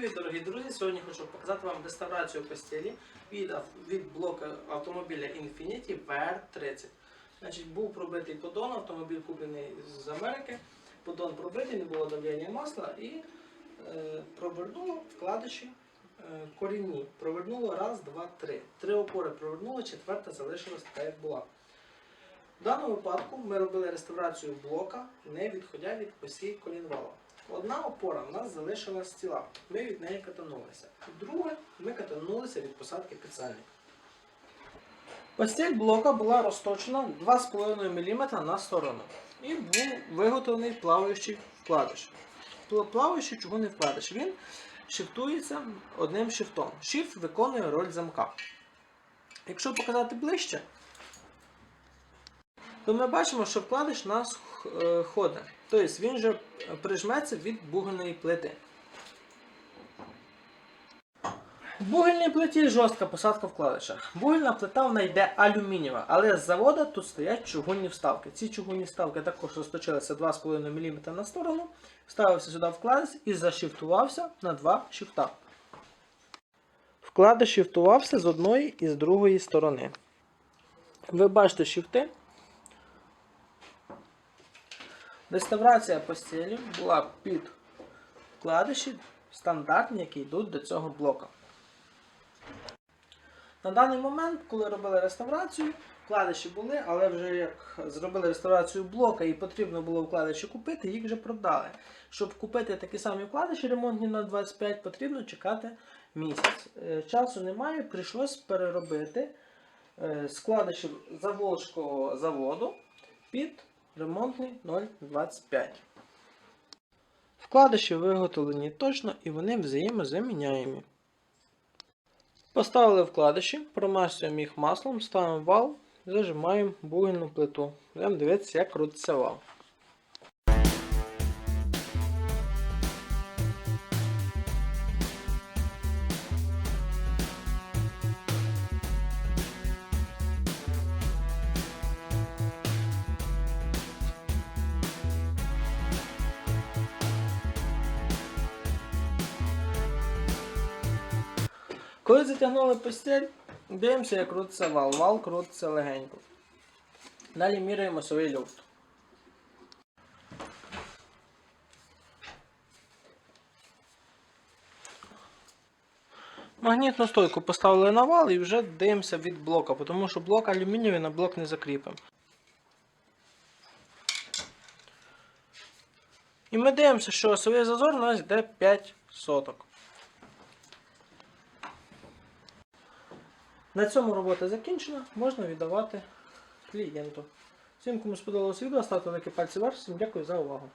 привіт, дорогі друзі! Сьогодні хочу показати вам реставрацію постелі від, від блоку автомобіля Infiniti VR30. Значить, був пробитий поддон, автомобіль куплений з Америки. Поддон пробитий, не було давлення масла і е, провернуло вкладиші е, корінні. Провернуло раз, два, три. Три опори провернуло, четверта залишилась така, як була. В даному випадку ми робили реставрацію блока, не відходя від осі колінвала. Одна опора в нас залишилась ціла. Ми від неї катанулися. Друге, ми катанулися від посадки підсальника. Постіль блока була розточена 2,5 мм на сторону. І був виготовлений плаваючий вкладиш. Пла- Плаваючий не вкладиш? Він шифтується одним шифтом. Шифт виконує роль замка. Якщо показати ближче, то ми бачимо, що вкладиш у нас е. Тобто він же прижметься від бугельної плити. В бугельній плиті жорстка посадка вкладиша. Бугельна плита вона йде алюмінієва, але з заводу тут стоять чугунні вставки. Ці чугунні вставки також розточилися 2,5 мм на сторону, вставився сюди вкладиш і зашифтувався на два шифта. Вкладиш шифтувався з одної і з другої сторони. Ви бачите шифти. Реставрація постелі була під вкладиші стандартні, які йдуть до цього блока. На даний момент, коли робили реставрацію, вкладиші були, але вже як зробили реставрацію блока і потрібно було вкладиші купити, їх вже продали. Щоб купити такі самі вкладиші ремонтні на 25, потрібно чекати місяць. Е, Часу немає, прийшлось переробити е, складиші Заволжського заводу під ремонтний 0,25. Вкладиші виготовлені точно і вони взаємозаміняємі. Поставили вкладиші, промащуємо їх маслом, ставимо вал, зажимаємо бугільну плиту. Будемо дивитися, як крутиться вал. Коли затягнули постіль, дивимося, як крутиться вал. Вал крутиться легенько. Далі міряємо свій люфт. Магнітну стойку поставили на вал і вже дивимося від блока, тому що блок алюмінієвий на блок не закріпимо. І ми дивимося, що осовий зазор у нас йде 5 соток. На цьому робота закінчена, можна віддавати клієнту. Всім, кому сподобалося відео, ставте великі пальці вверх. Всім дякую за увагу.